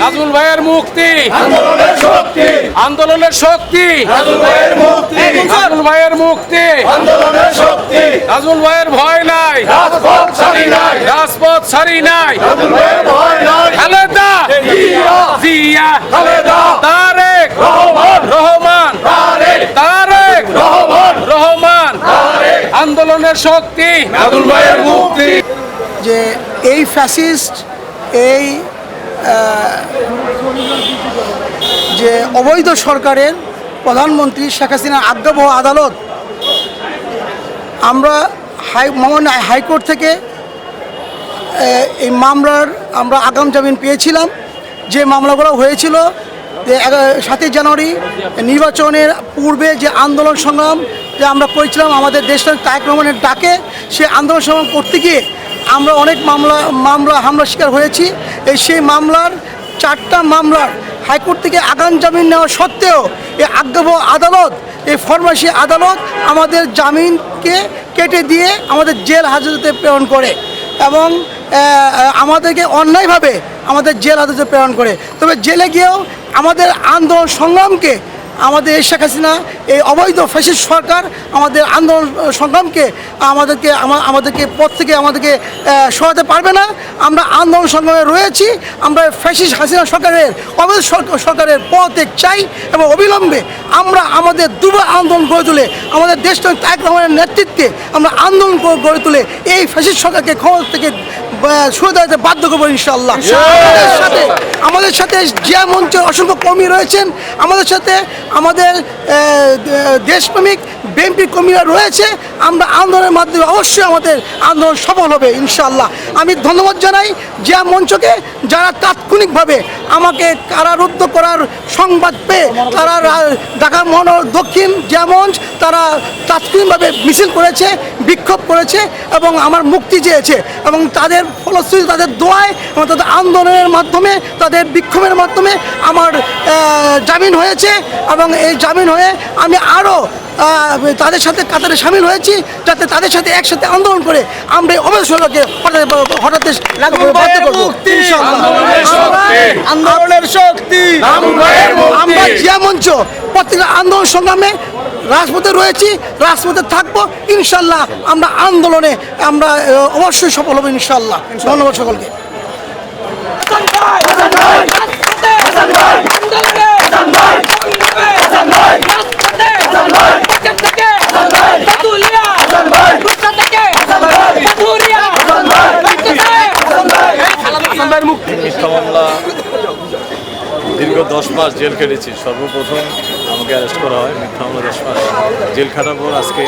নাজমুল ভাইয়ের মুক্তি। আন্দোলনের শক্তি। আন্দোলনের শক্তি। নাজমুল ভাইয়ের মুক্তি। নাজমুল ভাইয়ের মুক্তি। আন্দোলনের শক্তি। নাজমুল ভাইয়ের ভয় নাই। রাজপথ ছাড়ি নাই। রাজপথ ছাড়ি নাই। নাজমুল ভাইয়ের ভয় নাই। খালেদা। জিয়া, জিয়া। খালেদা। তারেক। রহমান। রহমান। তারেক। তারেক। রহমান। রহমান। তারেক। আন্দোলনের শক্তি। নাজমুল ভাইয়ের মুক্তি। যে এই ফ্যাসিস্ট এই যে অবৈধ সরকারের প্রধানমন্ত্রী শেখ হাসিনার আজ্ঞাবহ আদালত, আমরা হাই হাইকোর্ট থেকে এই মামলার আমরা আগাম জামিন পেয়েছিলাম। যে মামলাগুলো হয়েছিল সাতই জানুয়ারি নির্বাচনের পূর্বে যে আন্দোলন সংগ্রাম, যে আমরা করেছিলাম আমাদের দেশের তায়েক রহমানের ডাকে, সে আন্দোলন সংগ্রাম করতে গিয়ে আমরা অনেক মামলা মামলা হামলা শিকার হয়েছি। এই সেই মামলার চারটা মামলার হাইকোর্ট থেকে আগাম জামিন নেওয়া সত্ত্বেও এই আজ্ঞাবহ আদালত, এই ফরমাসি আদালত আমাদের জামিনকে কেটে দিয়ে আমাদের জেল হাজতে প্রেরণ করে এবং আমাদেরকে অন্যায়ভাবে আমাদের জেল হাজতে প্রেরণ করে। তবে জেলে গিয়েও আমাদের আন্দোলন সংগ্রামকে আমাদের শেখ হাসিনা, এই অবৈধ ফ্যাসিস্ট সরকার আমাদের আন্দোলন সংগ্রামকে আমাদেরকে আমাদেরকে পথ থেকে আমাদেরকে সরাতে পারবে না। আমরা আন্দোলন সংগ্রামে রয়েছি। আমরা ফ্যাসিস্ট হাসিনা সরকারের, অবৈধ সরকার- সরকারের পথত্যাগ চাই এবং অবিলম্বে আমরা আমাদের দুবার আন্দোলন গড়ে তুলে, আমাদের দেশটা এক রহমানের নেতৃত্বে আমরা আন্দোলন গড়ে তুলে এই ফ্যাসিস্ট সরকারকে ক্ষমতা থেকে দাঁড়াতে বাধ্য করব ইনশাল্লাহ আমাদের সাথে আমাদের সাথে জিয়া মঞ্চের অসংখ্য কর্মী রয়েছেন। আমাদের সাথে আমাদের দেশপ্রেমিক বিএনপি কর্মীরা রয়েছে। আমরা আন্দোলনের মাধ্যমে অবশ্যই আমাদের আন্দোলন সফল হবে ইনশাল্লাহ আমি ধন্যবাদ জানাই জিয়া মঞ্চকে যারা তাৎক্ষণিকভাবে আমাকে কারারুদ্ধ করার সংবাদ পেয়ে তারা ঢাকা মহানগর দক্ষিণ জিয়া মঞ্চ, তারা তাৎক্ষণিকভাবে মিছিল করেছে, বিক্ষোভ করেছে এবং আমার মুক্তি চেয়েছে এবং তাদের ফলশ্রুতি, তাদের দোয়ায় এবং তাদের আন্দোলনের মাধ্যমে, তাদের বিক্ষোভের মাধ্যমে আমার জামিন হয়েছে এবং এই জামিন হয়ে আমি আরও তাদের সাথে কাতারে সামিল হয়েছি যাতে তাদের সাথে একসাথে আন্দোলন করে আমরা এই অবৈধ সরকারকে হঠাৎ। আন্দোলনের শক্তি। আমরা জিয়া মঞ্চ প্রত্যেকটা আন্দোলন সংগ্রামে রাজপথে রয়েছি রাজপথে থাকব ইনশাল্লাহ আমরা আন্দোলনে আমরা অবশ্যই সফল হব ইনশাল্লাহ ধন্যবাদ সকলকে মামলা দীর্ঘ দশ মাস জেল খেটেছি। সর্বপ্রথম আমাকে অ্যারেস্ট করা হয় মিথ্যা মামলা দশ মাস জেল খাটার পর আজকে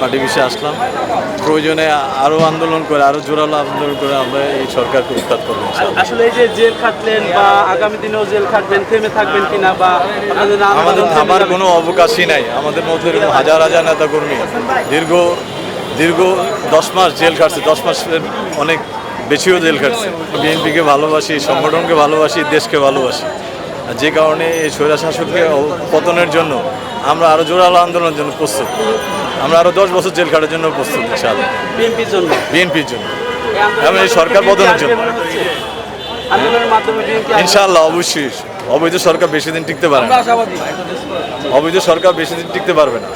পার্টি বিষয়ে আসলাম। প্রয়োজনে আরও আন্দোলন করে আরও জোরালো আন্দোলন করে আমরা এই সরকারকে উৎখাত করব আসলে এই যে জেল খাটলেন বা আগামী দিনেও জেল খাটবেন থেমে থাকবেন কিনা বা আমাদের যাবে কোনো অবকাশই নাই। আমাদের মধ্যে এরকম হাজার হাজার নেতাকর্মী। দীর্ঘ দীর্ঘ দশ মাস জেল খাটছে। দশ মাসের অনেক বেশিও জেল খাটছে। বিএনপিকে ভালোবাসি সংগঠনকে ভালোবাসি দেশকে ভালোবাসি। যে কারণে এই স্বৈরা শাসককে পতনের জন্য আমরা আরও জোরালো আন্দোলনের জন্য প্রস্তুত। আমরা আরও দশ বছর জেল খাটার জন্য প্রস্তুত ইনশাআল্লাহ। বিএনপির জন্য? বিএনপির জন্য। এবং এই সরকার পতনের জন্য। ইনশাআল্লাহ অবশ্যই। অবৈধ সরকার বেশি দিন টিকতে পারে না। অবৈধ সরকার বেশি দিন টিকতে পারবে না।